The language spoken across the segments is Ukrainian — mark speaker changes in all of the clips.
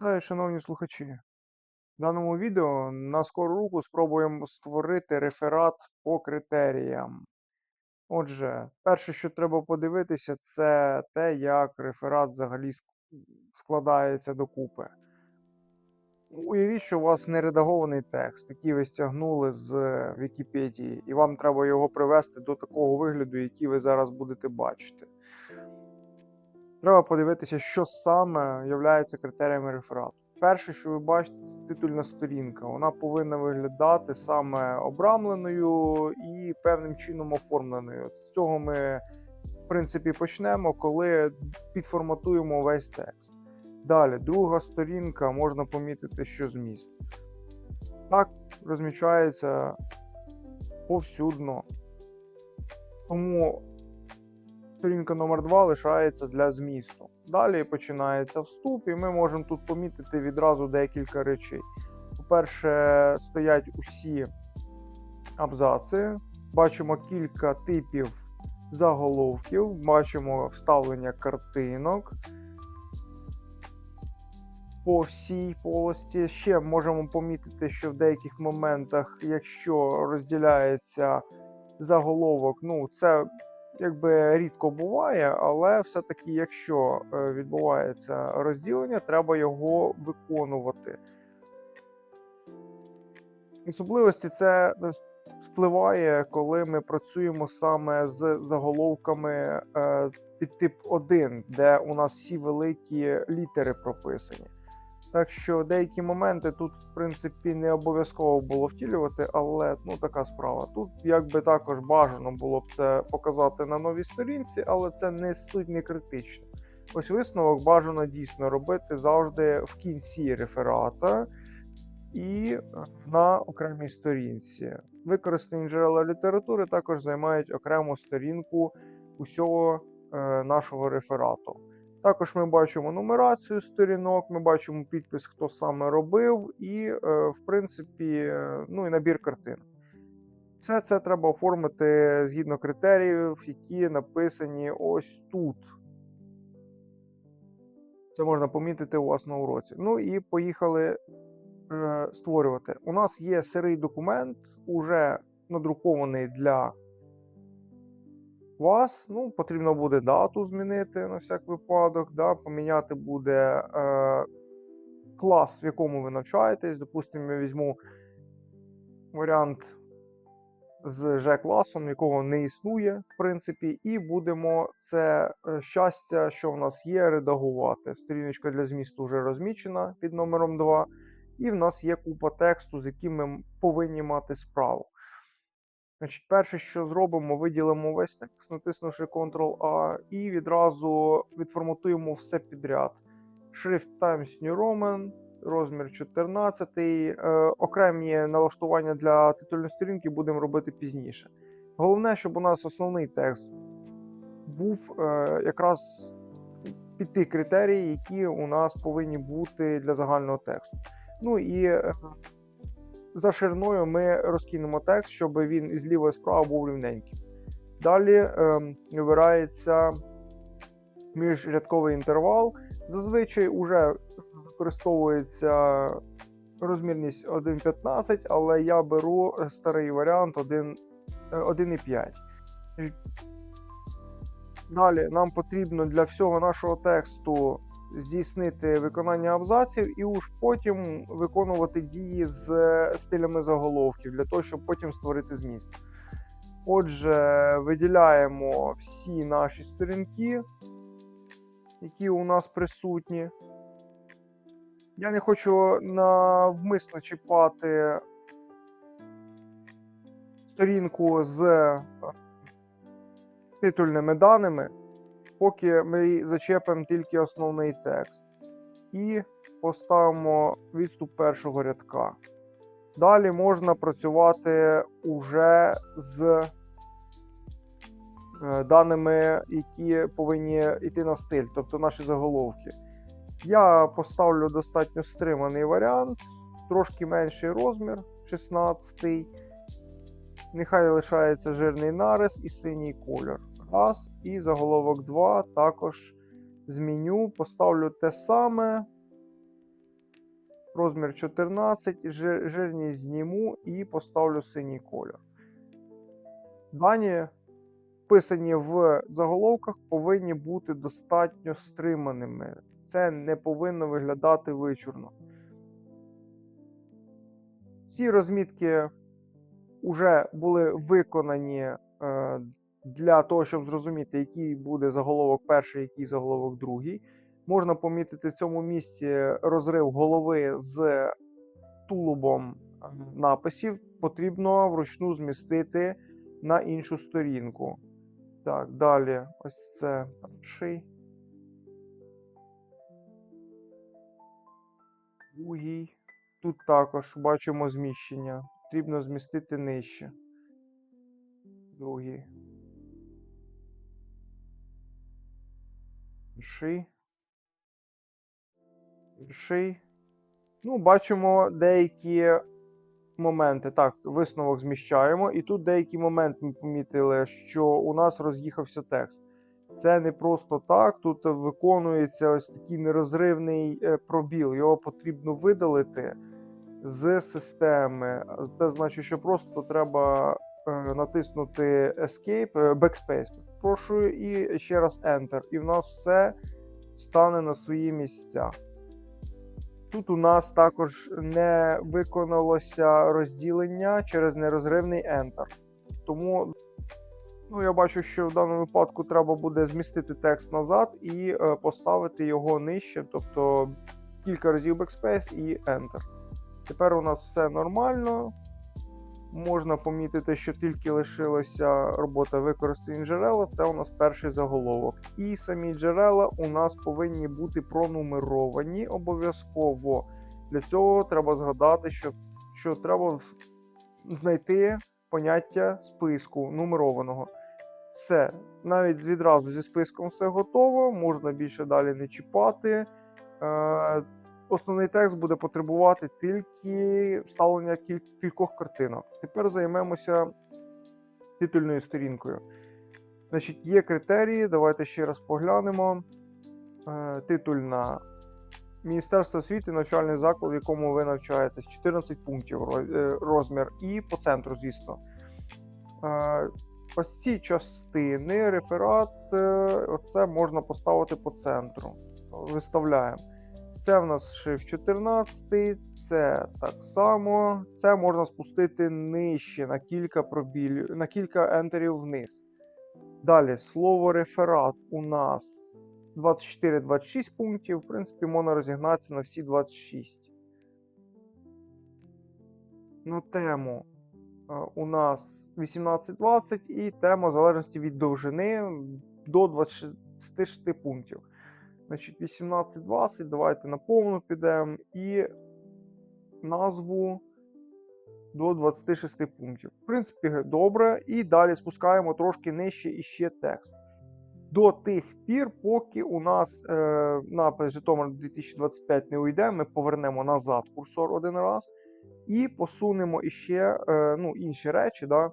Speaker 1: Вітаю, шановні слухачі. В даному відео на скору руку спробуємо створити реферат по критеріям. Отже, перше, що треба подивитися, це те, як реферат взагалі складається докупи. Уявіть, що у вас нередагований текст, який ви стягнули з Вікіпедії, і вам треба його привести до такого вигляду, який ви зараз будете бачити. Треба подивитися, що саме є критеріями реферату. Перше, що ви бачите, це титульна сторінка. Вона повинна виглядати саме обрамленою і певним чином оформленою. З цього ми, в принципі, почнемо, коли підформатуємо весь текст. Далі, друга сторінка, можна помітити, що зміст. Так розмічається повсюдно. Тому сторінка номер 2 лишається для змісту. Далі починається вступ, і ми можемо тут помітити відразу декілька речей. По-перше, стоять усі абзаци, бачимо кілька типів заголовків, бачимо вставлення картинок по всій полості. Ще можемо помітити, що в деяких моментах, якщо розділяється заголовок, ну це якби рідко буває, але все-таки, якщо е, відбувається розділення, треба його виконувати. Особливості це е, впливає, коли ми працюємо саме з заголовками е, під тип 1, де у нас всі великі літери прописані. Так що деякі моменти тут, в принципі, не обов'язково було втілювати, але ну така справа. Тут якби також бажано було б це показати на новій сторінці, але це не суть не критично. Ось висновок бажано дійсно робити завжди в кінці реферата і на окремій сторінці. Використані джерела літератури також займають окрему сторінку усього е, нашого реферату. Також ми бачимо нумерацію сторінок, ми бачимо підпис, хто саме робив, і, е, в принципі, е, ну і набір картин. Все це треба оформити згідно критеріїв, які написані ось тут. Це можна помітити у вас на уроці. Ну і поїхали е, створювати. У нас є сирий документ, уже надрукований для вас. Ну, потрібно буде дату змінити на всяк випадок. Да? Поміняти буде е, клас, в якому ви навчаєтесь. Допустимо, я візьму варіант з G-класом, якого не існує, в принципі, і будемо це е, щастя, що в нас є, редагувати. Сторіночка для змісту вже розмічена під номером 2, і в нас є купа тексту, з яким ми повинні мати справу. Значить, перше, що зробимо, виділимо весь текст, натиснувши Ctrl-A, і відразу відформатуємо все підряд. Шрифт Times New Roman, розмір 14. Е, окремі налаштування для титульної сторінки будемо робити пізніше. Головне, щоб у нас основний текст був е, якраз під ті критерії, які у нас повинні бути для загального тексту. Ну і е, за шириною ми розкинемо текст, щоб він із лівої справа був рівненький. Далі е, вибирається міжрядковий інтервал. Зазвичай вже використовується розмірність 1,15, але я беру старий варіант 1,5. Далі нам потрібно для всього нашого тексту здійснити виконання абзаців і уж потім виконувати дії з стилями заголовків для того, щоб потім створити зміст. Отже, виділяємо всі наші сторінки, які у нас присутні. Я не хочу навмисно чіпати сторінку з е, титульними даними поки ми зачепимо тільки основний текст. І поставимо відступ першого рядка. Далі можна працювати уже з е, даними, які повинні йти на стиль, тобто наші заголовки. Я поставлю достатньо стриманий варіант, трошки менший розмір 16. Нехай лишається жирний нарис і синій кольор раз. І заголовок 2 також зміню, поставлю те саме. розмір 14, жир- жирність зніму і поставлю синій кольор. Дані, вписані в заголовках, повинні бути достатньо стриманими. Це не повинно виглядати вичурно. Ці розмітки вже були виконані е, для того, щоб зрозуміти, який буде заголовок перший, який заголовок другий. Можна помітити в цьому місці розрив голови з тулубом е, написів. Потрібно вручну змістити на іншу сторінку. Так, далі ось це перший. Другий. Тут також бачимо зміщення. Потрібно змістити нижче. Другий. Перший. Перший. Ну, бачимо деякі моменти. Так, висновок зміщаємо. І тут деякий момент ми помітили, що у нас роз'їхався текст. Це не просто так. Тут виконується ось такий нерозривний е, пробіл. Його потрібно видалити з системи. Це значить, що просто треба натиснути Escape, е, Backspace, прошу, і ще раз Enter. І в нас все стане на свої місця. Тут у нас також не виконалося розділення через нерозривний Enter. Тому ну, я бачу, що в даному випадку треба буде змістити текст назад і е, поставити його нижче, тобто кілька разів Backspace і Enter. Тепер у нас все нормально. Можна помітити, що тільки лишилася робота використання джерела. Це у нас перший заголовок. І самі джерела у нас повинні бути пронумеровані обов'язково. Для цього треба згадати, що, що треба знайти поняття списку нумерованого. Все, навіть відразу зі списком все готово, можна більше далі не чіпати. Основний текст буде потребувати тільки вставлення кількох картинок. Тепер займемося титульною сторінкою. Значить, є критерії. Давайте ще раз поглянемо. Е, Титульна. Міністерство освіти, навчальний заклад, в якому ви навчаєтесь, 14 пунктів е, розмір, і по центру, звісно. Е, Ось ці частини, реферат, оце можна поставити по центру. Виставляємо. Це в нас шрифт 14, це так само. Це можна спустити нижче на кілька пробілів, на кілька ентерів вниз. Далі слово реферат у нас 24-26 пунктів. В принципі, можна розігнатися на всі 26. На тему е, у нас 18-20 і тема в залежності від довжини до 26 пунктів. Значить, 18-20, давайте на повну підемо і назву до 26 пунктів. В принципі, добре. І далі спускаємо трошки нижче і ще текст. До тих пір, поки у нас е, напис Житомир 2025 не уйде, ми повернемо назад курсор один раз і посунемо іще е, ну, інші речі, да,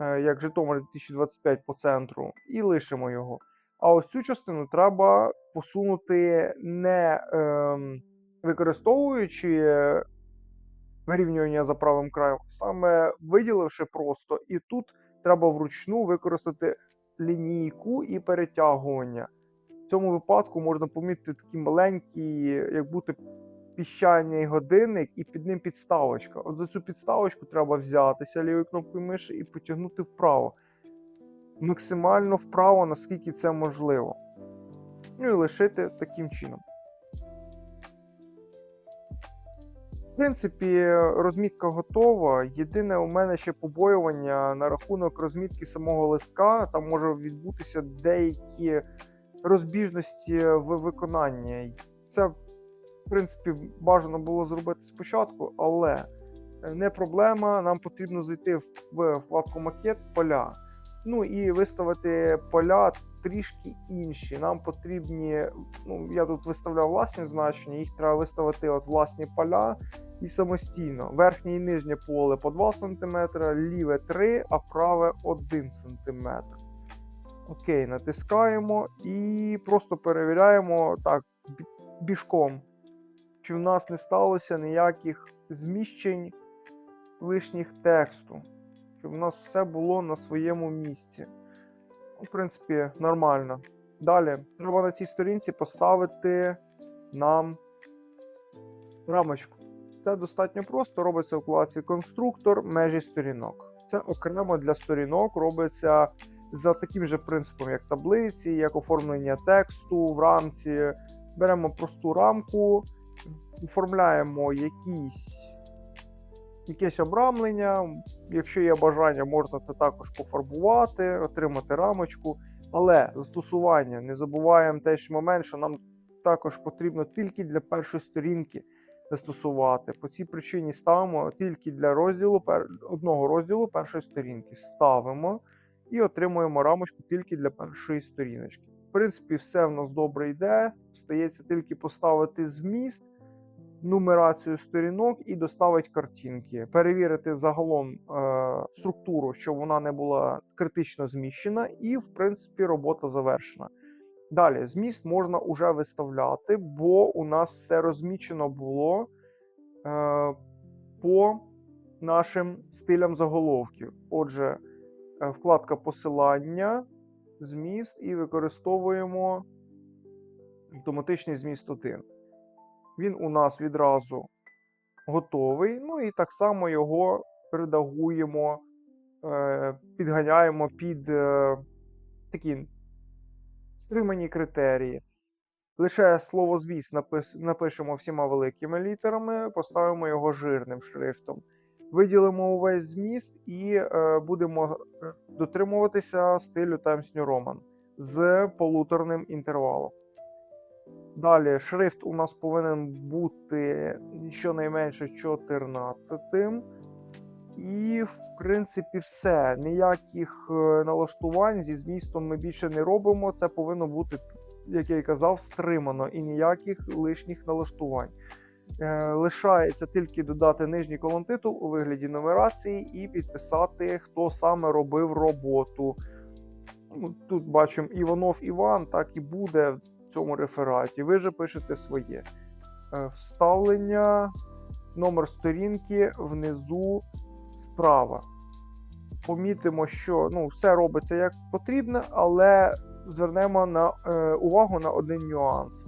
Speaker 1: е, як Житомир 2025 по центру, і лишимо його. А ось цю частину треба посунути не ем, використовуючи е, вирівнювання за правим краєм, саме виділивши просто, і тут треба вручну використати лінійку і перетягування. В цьому випадку можна помітити такий маленький, як бути піщаний годинник, і під ним підставочка. От за цю підставочку треба взятися лівою кнопкою миші і потягнути вправо. Максимально вправо, наскільки це можливо. Ну і лишити таким чином. В принципі, розмітка готова. Єдине, у мене ще побоювання на рахунок розмітки самого листка. Там може відбутися деякі розбіжності в виконанні. Це, в принципі, бажано було зробити спочатку, але не проблема. Нам потрібно зайти в вкладку макет поля. Ну і виставити поля трішки інші. Нам потрібні, ну я тут виставляв власні значення, їх треба виставити от власні поля і самостійно. Верхнє і нижнє поле по 2 см, ліве 3, а праве 1 см. Окей, натискаємо і просто перевіряємо так бішком. щоб в нас не сталося ніяких зміщень лишніх тексту, щоб у нас все було на своєму місці. Ну, В принципі, нормально. Далі, треба на цій сторінці поставити нам рамочку. Це достатньо просто. Робиться в вкладці конструктор межі сторінок. Це окремо для сторінок робиться за таким же принципом, як таблиці, як оформлення тексту в рамці. Беремо просту рамку, оформляємо якісь, якесь обрамлення. Якщо є бажання, можна це також пофарбувати, отримати рамочку. Але застосування не забуваємо теж момент, що нам також потрібно тільки для першої сторінки застосувати. По цій причині ставимо тільки для розділу одного розділу першої сторінки. Ставимо і отримуємо рамочку тільки для першої сторіночки. В принципі, все в нас добре йде. Стається тільки поставити зміст, нумерацію сторінок і доставити картинки. Перевірити загалом е, структуру, щоб вона не була критично зміщена, і, в принципі, робота завершена. Далі, зміст можна вже виставляти, бо у нас все розмічено було е, по нашим стилям заголовків. Отже, е, вкладка посилання, зміст і використовуємо автоматичний зміст 1. Він у нас відразу готовий. Ну і так само його редагуємо, е, підганяємо під е, такі стримані критерії. Лише слово звіс напишемо всіма великими літерами, поставимо його жирним шрифтом. Виділимо увесь зміст і е, будемо дотримуватися стилю Times New Roman з полуторним інтервалом. Далі, шрифт у нас повинен бути щонайменше 14. І, в принципі, все. Ніяких налаштувань зі змістом ми більше не робимо. Це повинно бути, як я і казав, стримано і ніяких лишніх налаштувань. Е, лишається тільки додати нижній колон титул у вигляді нумерації і підписати, хто саме робив роботу. Ну, Тут бачимо Іванов Іван, так і буде цьому рефераті. Ви же пишете своє. Е, вставлення, номер сторінки внизу справа. Помітимо, що ну, все робиться як потрібно, але звернемо на, е, увагу на один нюанс.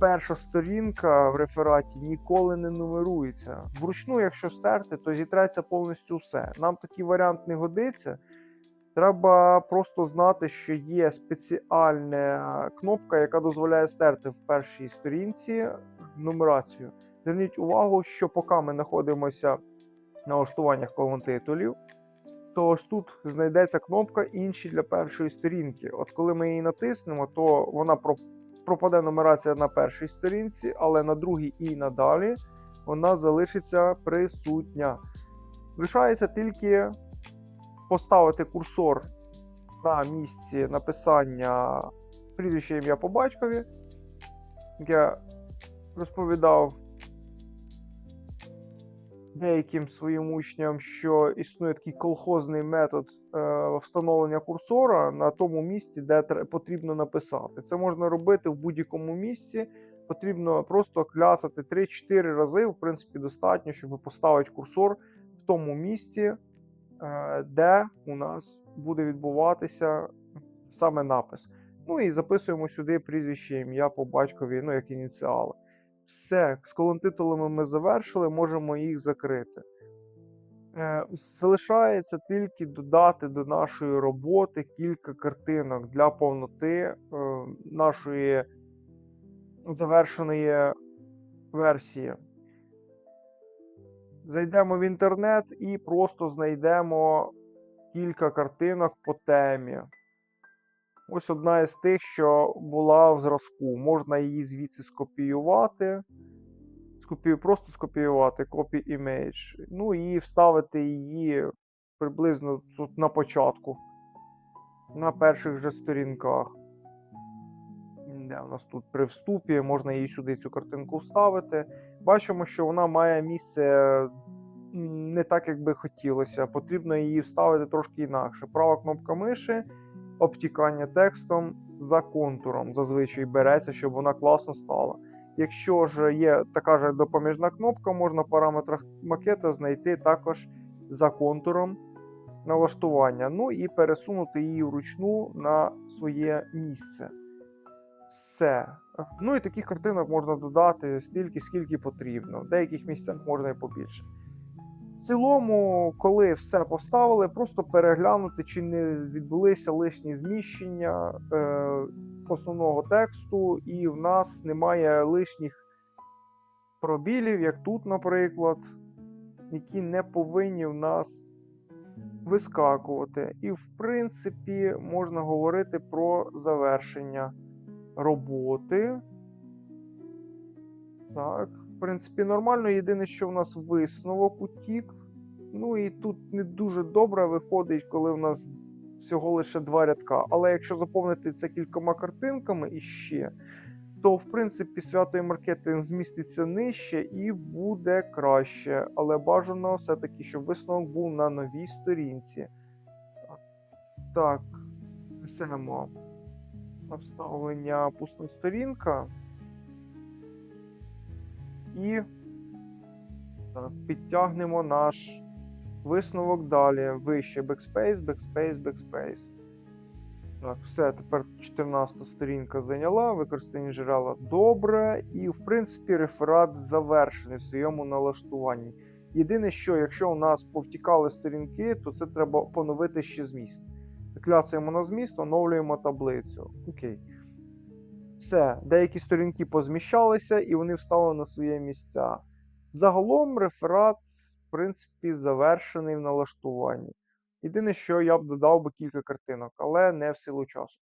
Speaker 1: Перша сторінка в рефераті ніколи не нумерується. Вручну, якщо стерти, то зітреться повністю все. Нам такий варіант не годиться. Треба просто знати, що є спеціальна кнопка, яка дозволяє стерти в першій сторінці нумерацію. Зверніть увагу, що поки ми знаходимося в налаштуваннях колон-титулів, то ось тут знайдеться кнопка інші для першої сторінки. От коли ми її натиснемо, то вона пропаде нумерація на першій сторінці, але на другій і надалі вона залишиться присутня. Лишається тільки поставити курсор на місці написання прізвище ім'я по батькові. Як я розповідав деяким своїм учням, що існує такий колхозний метод е, встановлення курсора на тому місці, де потрібно написати. Це можна робити в будь-якому місці. Потрібно просто кляцати 3-4 рази. В принципі, достатньо, щоб поставити курсор в тому місці, де у нас буде відбуватися саме напис. Ну і записуємо сюди прізвище ім'я по батькові, ну як ініціали. Все, з колонтитулами ми завершили, можемо їх закрити. Е, залишається тільки додати до нашої роботи кілька картинок для повноти е, нашої завершеної версії. Зайдемо в інтернет і просто знайдемо кілька картинок по темі. Ось одна із тих, що була в зразку. Можна її звідси скопіювати. Скопію, просто скопіювати copy image. Ну і вставити її приблизно тут на початку. На перших же сторінках. Де у нас тут при вступі, можна її сюди цю картинку вставити. Бачимо, що вона має місце не так, як би хотілося. Потрібно її вставити трошки інакше. Права кнопка миші обтікання текстом за контуром зазвичай береться, щоб вона класно стала. Якщо ж є така ж допоміжна кнопка, можна в параметрах макета знайти також за контуром налаштування. Ну і пересунути її вручну на своє місце. Все. Ну і таких картинок можна додати стільки, скільки потрібно. В деяких місцях можна і побільше. В цілому, коли все поставили, просто переглянути, чи не відбулися лишні зміщення е, основного тексту, і в нас немає лишніх пробілів, як тут, наприклад, які не повинні в нас вискакувати. І, в принципі, можна говорити про завершення роботи. Так, в принципі, нормально. Єдине, що в нас висновок утік. Ну і тут не дуже добре виходить, коли в нас всього лише два рядка. Але якщо заповнити це кількома картинками іще, то в принципі свято і маркетинг зміститься нижче і буде краще. Але бажано все-таки, щоб висновок був на новій сторінці. Так, несемо обставлення пуста сторінка. І так, підтягнемо наш висновок далі. Вище Backspace, Backspace, Backspace. Так, все, тепер 14 сторінка зайняла, використання джерела добре, і, в принципі, реферат завершений в своєму налаштуванні. Єдине, що якщо у нас повтікали сторінки, то це треба поновити ще зміст. Кляцаємо на зміст, оновлюємо таблицю. Окей. Все, деякі сторінки позміщалися і вони встали на свої місця. Загалом реферат, в принципі, завершений в налаштуванні. Єдине, що я б додав би кілька картинок, але не в силу часу.